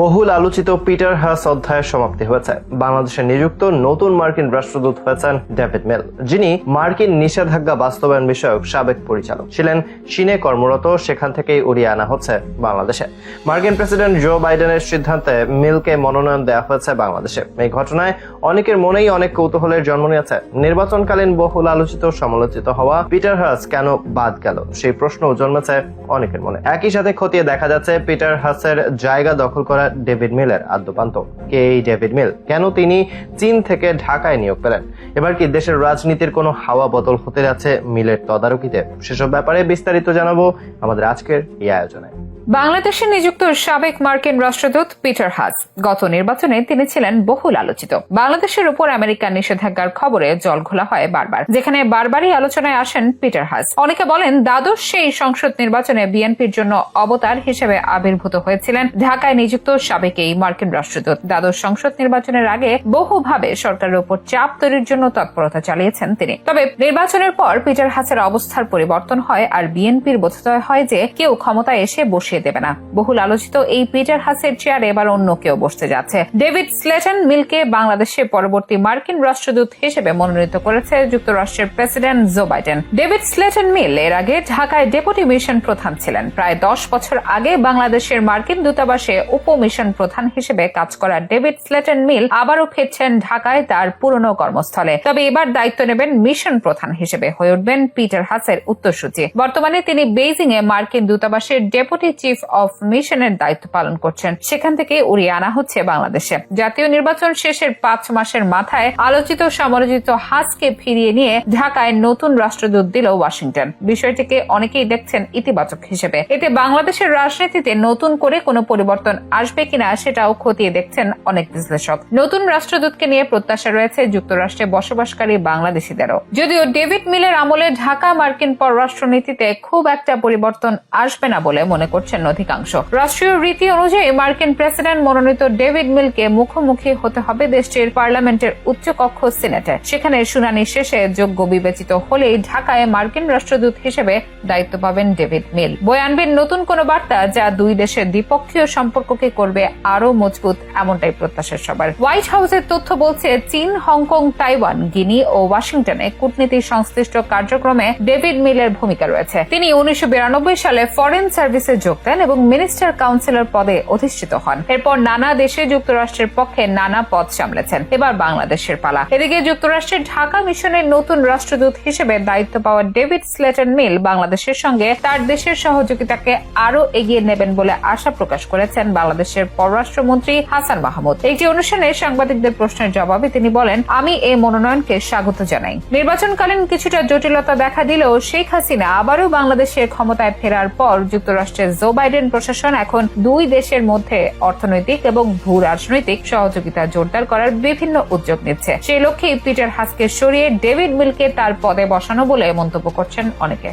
বহুল আলোচিত Peter Haas অধ্যায়ের সমাপ্তি হয়েছে। বাংলাদেশে নিযুক্ত নতুন মার্কিন রাষ্ট্রদূত হয়েছেন ডেভিড মেল, যিনি মার্কিন নিষেধাজ্ঞা বাস্তবায়ন বিষয়ক সাবেক পরিচালক ছিলেন। চীনে কর্মরত, সেখান থেকেই উড়িয়ে আনা হচ্ছে বাংলাদেশে। মার্কিন প্রেসিডেন্ট জো বাইডেনের সিদ্ধান্তে মিলকে মনোনয়ন দেওয়া হয়েছে বাংলাদেশে। এই ঘটনায় অনেকের মনেই অনেক কৌতূহলের জন্ম নিয়েছে। নির্বাচনকালীন বহুল আলোচিত, সমালোচিত হওয়া পিটার হাস কেন বাদ গেল, সেই প্রশ্ন জন্মেছে অনেকের মনে। একই সাথে খতিয়ে দেখা যাচ্ছে, পিটার হাসের জায়গা দখল করা ডেভিড মিলের আদ্যপান্ত। কে এই ডেভিড মিল? কেন তিনি চীন থেকে ঢাকায় নিয়োগ পেলেন? এবার কি দেশের রাজনীতির কোনো হাওয়া বদল হতে যাচ্ছে মিলের তদারকিতে? সেসব ব্যাপারে বিস্তারিত জানাব আমাদের আজকের এই আয়োজনে। বাংলাদেশে নিযুক্ত সাবেক মার্কিন রাষ্ট্রদূত পিটার হাস গত নির্বাচনে তিনি ছিলেন বহুল আলোচিত। বাংলাদেশের উপর আমেরিকার নিষেধাজ্ঞার খবরে জল ঘোলা হয় বারবার, যেখানে বারবারই আলোচনায় আসেন পিটার হাস অনেকে বলেন দ্বাদশ সেই সংসদ নির্বাচনে বিএনপির জন্য অবতার হিসেবে আবির্ভূত হয়েছিলেন ঢাকায় নিযুক্ত সাবেক এই মার্কিন রাষ্ট্রদূত। দ্বাদশ সংসদ নির্বাচনের আগে বহুভাবে সরকারের উপর চাপ তৈরির জন্য তৎপরতা চালিয়েছেন তিনি। তবে নির্বাচনের পর পিটার হাসের অবস্থার পরিবর্তন হয় আর বিএনপির বোধোদয় হয় যে কেউ ক্ষমতায় এসে বসিয়ে দেবে না। বহুল আলোচিত এই পিটার হাসের চেয়ারে এবার অন্য কেউ বসতে যাচ্ছে। ডেভিড স্লেটন মিলকে বাংলাদেশে পরবর্তী মার্কিন রাষ্ট্রদূত হিসেবে মনোনীত করেছে যুক্তরাষ্ট্রের president Joe Biden. David Slayton Meale এর আগে ঢাকায় ডেপুটি মিশন প্রধান ছিলেন। প্রায় দশ বছর আগে বাংলাদেশের মার্কিন দূতাবাসে উপ মিশন প্রধান হিসেবে কাজ করা ডেভিড স্লেটন মিল আবারও ফিরছেন ঢাকায় তার পুরনো কর্মস্থলে। তবে এবার দায়িত্ব নেবেন মিশন প্রধান হিসেবে। হয়ে উঠবেন পিটার হাসের উত্তরসূচি। বর্তমানে তিনি বেইজিং এ মার্কিন দূতাবাসের ডেপুটি চিফ অফ মিশনের দায়িত্ব পালন করছেন। সেখান থেকে উড়িয়ে আনা হচ্ছে বাংলাদেশে। জাতীয় নির্বাচন শেষের পাঁচ মাসের মাথায় আলোচিত সমালোচিত হাসকে ফিরিয়ে নিয়ে ঢাকায় নতুন রাষ্ট্রদূত দিল ওয়াশিংটন। বিষয়টিকে অনেকেই দেখছেন ইতিবাচক হিসেবে। এতে বাংলাদেশের রাজনীতিতে নতুন করে কোনো পরিবর্তন আসবে কিনা সেটাও খতিয়ে দেখছেন অনেক বিশ্লেষক। নতুন রাষ্ট্রদূতকে নিয়ে প্রত্যাশা রয়েছে যুক্তরাষ্ট্রে বসবাসকারী বাংলাদেশিদেরও। যদিও ডেভিড মিলের আমলে ঢাকা মার্কিন পররাষ্ট্রনীতিতে খুব একটা পরিবর্তন আসবে না বলে মনে করছেন অধিকাংশ। রাষ্ট্রীয় রীতি অনুযায়ী মার্কিন প্রেসিডেন্ট মনোনীত ডেভিড মিলকে মুখোমুখি হতে হবে দেশটির পার্লামেন্টের উচ্চকক্ষ সিনেটে। সেখানে শুনানি শেষে যোগ্য বিবেচিত হলেই ঢাকায় মার্কিন রাষ্ট্রদূত হিসেবে দায়িত্ব পাবেন ডেভিড মিল। বই আনবেন নতুন কোন বার্তা যা দুই দেশের দ্বিপক্ষীয় সম্পর্ককে করবে আরও মজবুত এমনটাই প্রত্যাশা সবার। হোয়াইট হাউসের তথ্য বলছে, চীন, হংকং, তাইওয়ান, গিনি ও ওয়াশিংটনে কূটনীতি সংশ্লিষ্ট কার্যক্রমে ডেভিড মিলের ভূমিকা রয়েছে। তিনি উনিশশো বিরানব্বই সালে ফরেন সার্ভিসে যোগ দেন এবং মিনিস্টার কাউন্সিলর পদে অধিষ্ঠিত হন। এরপর নানা দেশে যুক্তরাষ্ট্রের পক্ষে নানা পদ সামলেছেন। এবার বাংলাদেশের পালা। এদিকে যুক্তরাষ্ট্রের ঢাকা মিশনের নতুন রাষ্ট্রদূত হিসেবে দায়িত্ব পাওয়া ডেভিড স্লেটন মিল বাংলাদেশের সঙ্গে তার দেশের সহযোগিতাকে আরও এগিয়ে নেবেন বলে আশা প্রকাশ করেছেন বাংলাদেশের পররাষ্ট্রমন্ত্রী হাসান মাহমুদ। একটি অনুষ্ঠানে সাংবাদিকদের প্রশ্নের জবাবে তিনি বলেন, আমি এই মনোনয়নকে স্বাগত জানাই। নির্বাচনকালীন কিছুটা জটিলতা দেখা দিলেও শেখ হাসিনা আবারও বাংলাদেশের ক্ষমতায় ফেরার পর যুক্তরাষ্ট্রের বাইডেন প্রশাসন এখন দুই দেশের মধ্যে অর্থনৈতিক এবং ভূ রাজনৈতিক সহযোগিতা জোরদার করার বিভিন্ন উদ্যোগ নিচ্ছে। সেই লক্ষ্যে পিটার হাসকে সরিয়ে ডেভিড মিলকে তার পদে বসানো বলে মন্তব্য করছেন অনেকে।